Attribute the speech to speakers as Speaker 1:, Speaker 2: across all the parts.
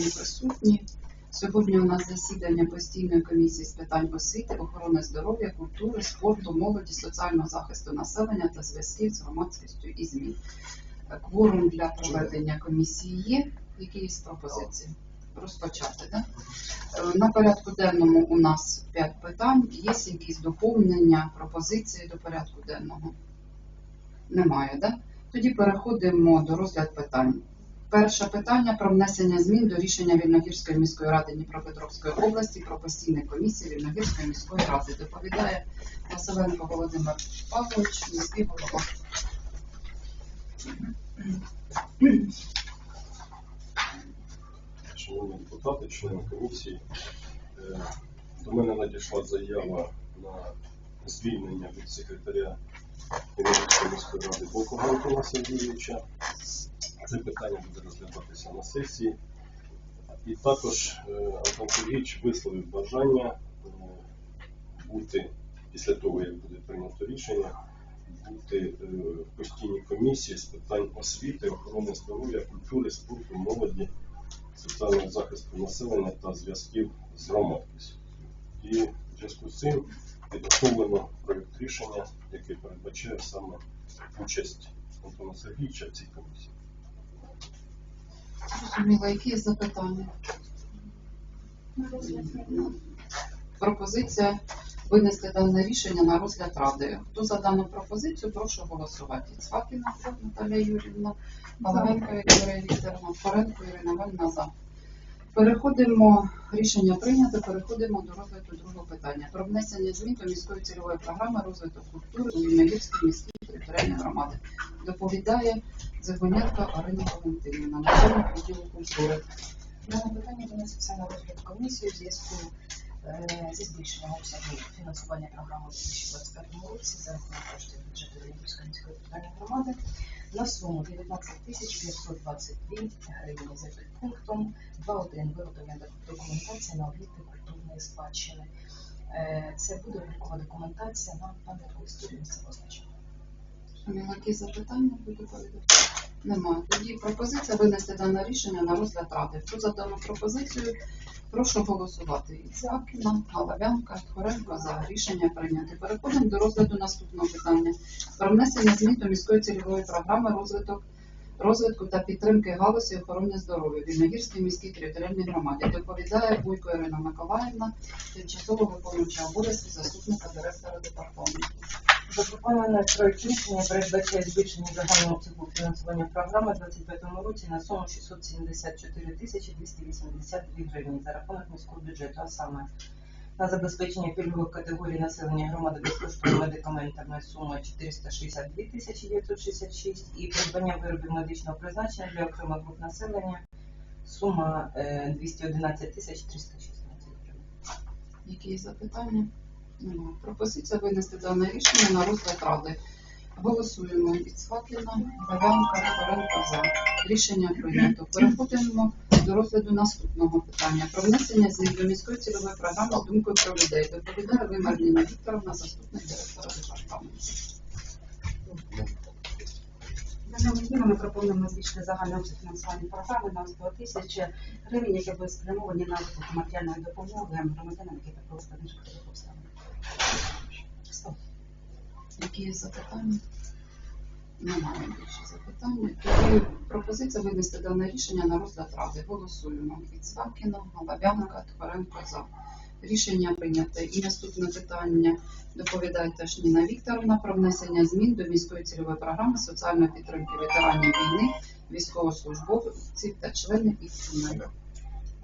Speaker 1: присутні. Сьогодні у нас засідання постійної комісії з питань освіти, охорони здоров'я, культури, спорту, молоді, соціального захисту населення та зв'язків з громадськістю і ЗМІ. Кворум для проведення комісії є. Які є пропозиції? Розпочати, так? На порядку денному у нас 5 питань. Є якісь доповнення, пропозиції до порядку денного? Немає, так? Тоді переходимо до розгляду питань. Перше питання про внесення змін до рішення Вільногірської міської ради Дніпропетровської області про постійні комісії Вільногірської міської ради. Доповідає Василенко Володимир Павлович, міський голова.
Speaker 2: Шановні депутати, члени комісії, е, до мене надійшла заява на звільнення від секретаря Вінницької міської ради Бокова Антона Сергійовича. Це питання буде розглядатися на сесії. І також е, Антон Сергійович висловив бажання е, бути після того, як буде прийнято рішення, бути е, в постійній комісії з питань освіти, охорони здоров'я, культури, спорту, молоді соціального захисту населення та зв'язків з громадськістю. І в зв'язку з цим підготовлено проєкт рішення, який передбачає саме участь Антона Сергійовича в цій комісії.
Speaker 1: Зрозуміло, які є запитання? Пропозиція винести дане рішення на розгляд ради. Хто за дану пропозицію, прошу голосувати. Цвакіна Наталія Юрівна, Баламенко Вікторія Вікторовна, Форенко Ірина Іванівна за. Переходимо, рішення прийнято, переходимо до розгляду другого питання. Про внесення змін до міської цільової програми розвитку культури у Вільногірській міській територіальній громади. Доповідає Загонятка Арина Валентинівна, начальник відділу культури.
Speaker 3: Дане питання виноситься на розгляд комісії в зв'язку е, зі збільшенням обсягу фінансування програми у 2025 році за рахунок коштів бюджету Вінницької міської територіальної громади на суму 19 тисяч 522 гривні за підпунктом 2.1 виготовлення документації на об'єкти культурної спадщини. Е, Це буде облікова документація на пам'ятку історії місцевого значення.
Speaker 1: Які запитання буде доповідати? Немає. Тоді пропозиція винести дане рішення на розгляд ради. Хто за дану пропозицію, прошу голосувати. Іцакіна, Галавянка, Тхоренко за рішення прийняти. Переходимо до розгляду наступного питання. Про внесення змін до міської цільової програми розвиток розвитку та підтримки галузі охорони здоров'я в Вільногірській міській територіальній громаді. Доповідає Буйко Ірина Миколаївна, тимчасово виконуюча обов'язки заступника директора департаменту.
Speaker 3: Запропоноване проект рішення передбачає збільшення загального обсягу фінансування програми у 2025 році на суму 674 тисячі 282 гривні за рахунок міського бюджету, а саме на забезпечення пільгових категорій населення громади безкоштовними медикаментами сума 462 тисячі 966 і придбання виробів медичного призначення для окремих груп населення сума е, 211 тисяч 316 гривень.
Speaker 1: Які запитання? Пропозиція винести дане рішення на розгляд ради. Голосуємо. Іцхакіна, Гавянка, Форенко за. Рішення прийнято. Переходимо до розгляду наступного питання. Про внесення змін до міської цільової програми думкою про людей. Доповідає Вимерліна Вікторовна, заступник директора департаменту.
Speaker 4: Даними змінами пропонуємо збільшити загальний обсяг фінансування програми на 100 тисяч гривень, які були спрямовані на виплату матеріальної допомоги громадянам, які потрапили в житлових обставин.
Speaker 1: Які є запитання? Немає більше запитань. Пропозиція винести дане рішення на розгляд ради. Голосуємо. Іцвакіна, Галабянка, Тхоренко за. Рішення прийнято. І наступне питання доповідає теж Ніна Вікторовна про внесення змін до міської цільової програми соціальної підтримки ветеранів війни, військовослужбовців та членів їх сімей.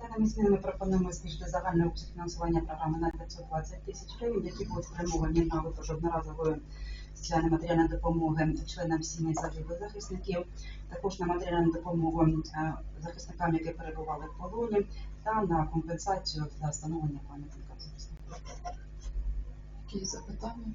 Speaker 4: Даними змінами пропонуємо збільшити загальний обсяг фінансування програми на 520 тисяч гривень, які були спрямовані на виплату одноразової соціальної матеріальної допомоги членам сімей загиблих захисників, також на матеріальну допомогу е, захисникам, які перебували в полоні, та на компенсацію за встановлення пам'ятника.
Speaker 1: Які запитання?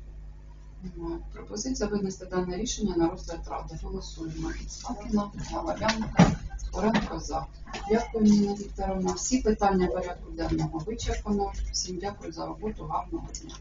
Speaker 1: Немає. Пропозиція винести дане рішення на розгляд ради. Голосуємо. Іцхакіна, Галабянка, Тхоренко за. Дякую, Ніна Вікторовна. Всі питання порядку денного вичерпано. Всім дякую за роботу. Гарного дня.